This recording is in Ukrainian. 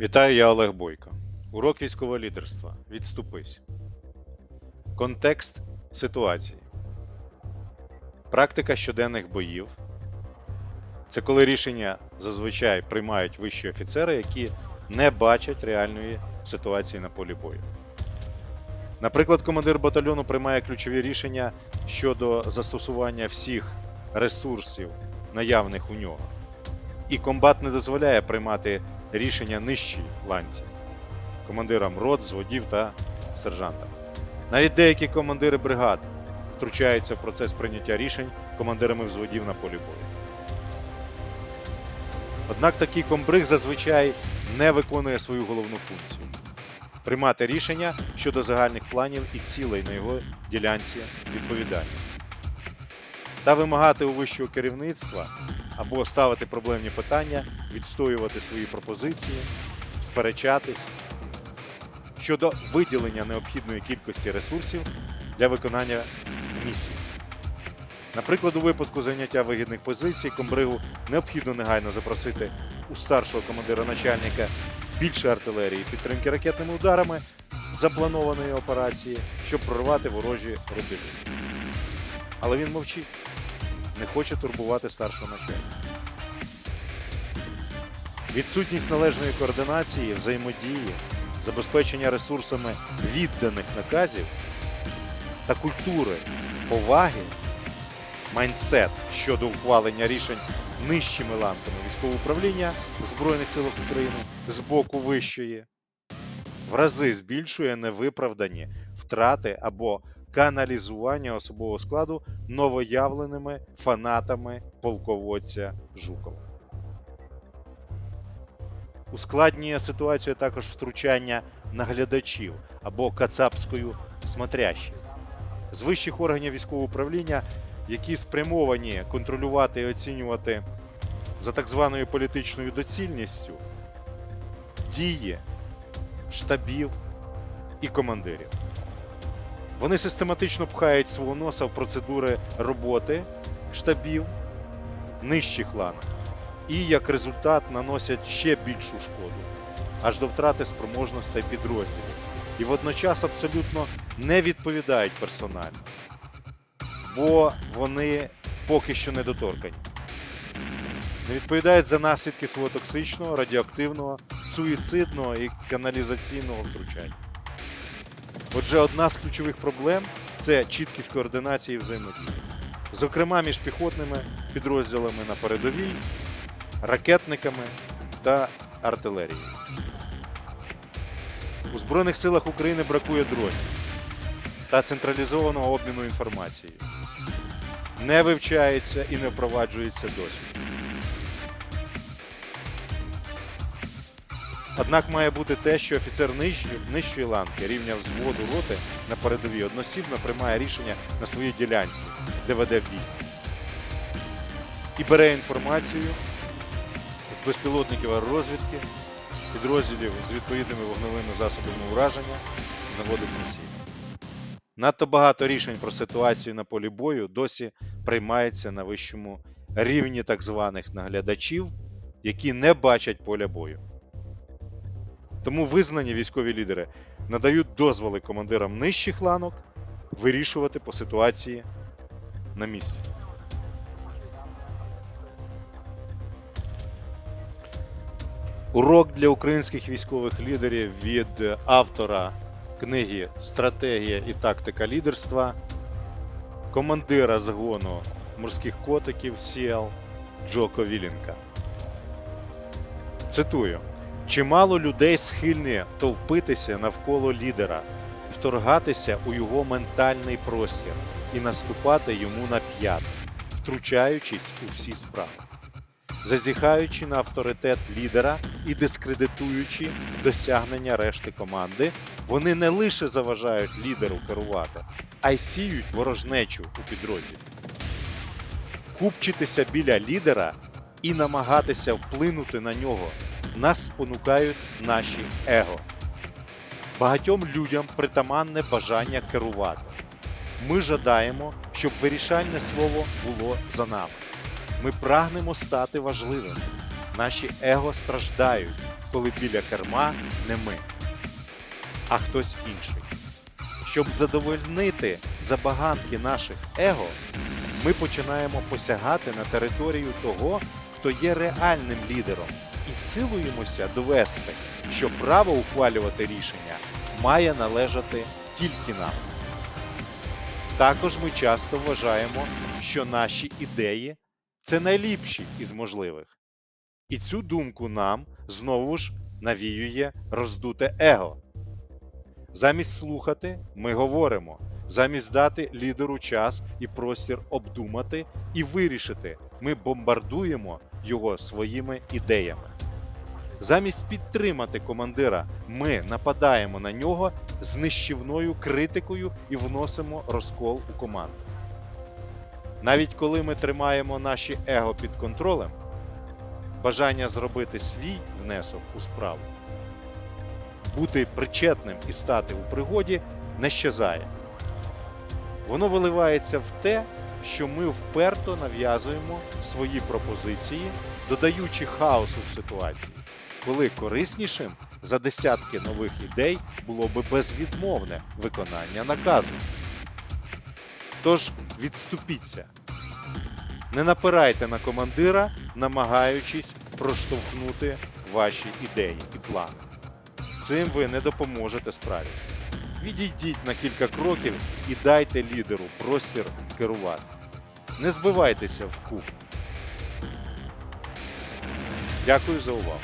Вітаю, я Олег Бойко. Урок військового лідерства. Відступись. Контекст ситуації. Практика щоденних боїв. Це коли рішення зазвичай приймають вищі офіцери, які не бачать реальної ситуації на полі бою. Наприклад, командир батальйону приймає ключові рішення щодо застосування всіх ресурсів, наявних у нього. І комбат не дозволяє приймати рішення нижчій ланці командирам рот, зводів та сержантам. Навіть деякі командири бригад втручаються в процес прийняття рішень командирами взводів на полі бою. Однак такий комбриг зазвичай не виконує свою головну функцію приймати рішення щодо загальних планів і цілей на його ділянці відповідальності та вимагати у вищого керівництва або ставити проблемні питання, відстоювати свої пропозиції, сперечатись щодо виділення необхідної кількості ресурсів для виконання місії. Наприклад, у випадку зайняття вигідних позицій комбригу необхідно негайно запросити у старшого командира начальника більше артилерії підтримки ракетними ударами запланованої операції, щоб прорвати ворожі рубежі. Але він мовчить, не хоче турбувати старшого начальника. Відсутність належної координації, взаємодії, забезпечення ресурсами відданих наказів та культури поваги, майндсет щодо ухвалення рішень нижчими ланками військового управління Збройних сил України з боку вищої, в рази збільшує невиправдані втрати або каналізування особового складу новоявленими фанатами полководця Жукова. Ускладнює ситуацію також втручання наглядачів або кацапською смотрящих з вищих органів військового управління, які спрямовані контролювати і оцінювати за так званою політичною доцільністю дії штабів і командирів. Вони систематично пхають свого носа в процедури роботи штабів нижчих ланок і як результат наносять ще більшу шкоду, аж до втрати спроможностей підрозділів, і водночас абсолютно не відповідають персонально, бо вони поки що недоторкані. Не відповідають за наслідки свого токсичного, радіоактивного, суїцидного і каналізаційного втручання. Отже, одна з ключових проблем це чіткість координації взаємодії. Зокрема, між піхотними підрозділами на передовій, ракетниками та артилерією. У Збройних силах України бракує дронів та централізованого обміну інформацією. Не вивчається і не впроваджується досвід. Однак має бути те, що офіцер нижчої, нижчої ланки рівня взводу роти на передовій односібно приймає рішення на своїй ділянці, де веде бій. І бере інформацію безпілотників аеророзвідки, підрозділів з відповідними вогневими засобами ураження, наводить на ціль. Надто багато рішень про ситуацію на полі бою досі приймається на вищому рівні так званих наглядачів, які не бачать поля бою. Тому визнані військові лідери надають дозволи командирам нижчих ланок вирішувати по ситуації на місці. Урок для українських військових лідерів від автора книги Стратегія і тактика лідерства, командира загону морських котиків Сіал Джоко Вілінка. Цитую: чимало людей схильні товпитися навколо лідера, вторгатися у його ментальний простір і наступати йому на п'ят, втручаючись у всі справи зазіхаючи на авторитет лідера і дискредитуючи досягнення решти команди, вони не лише заважають лідеру керувати, а й сіють ворожнечу у підрозділі. Купчитися біля лідера і намагатися вплинути на нього нас спонукають наші его. Багатьом людям притаманне бажання керувати. Ми жадаємо, щоб вирішальне слово було за нами. Ми прагнемо стати важливими. Наші его страждають, коли біля керма не ми, а хтось інший. Щоб задовольнити забаганки наших его, ми починаємо посягати на територію того, хто є реальним лідером, і силуємося довести, що право ухвалювати рішення має належати тільки нам. Також ми часто вважаємо, що наші ідеї це найліпші із можливих. І цю думку нам знову ж навіює роздуте его. Замість слухати, ми говоримо. Замість дати лідеру час і простір обдумати і вирішити, ми бомбардуємо його своїми ідеями. Замість підтримати командира, ми нападаємо на нього з нищівною критикою і вносимо розкол у команду. Навіть коли ми тримаємо наші его під контролем, бажання зробити свій внесок у справу, бути причетним і стати у пригоді не щезає. Воно виливається в те, що ми вперто нав'язуємо свої пропозиції, додаючи хаосу в ситуації, коли кориснішим за десятки нових ідей було би безвідмовне виконання наказу. Тож відступіться. Не напирайте на командира, намагаючись проштовхнути ваші ідеї і плани. Цим ви не допоможете справі. Відійдіть на кілька кроків і дайте лідеру простір керувати. Не збивайтеся в куб. Дякую за увагу.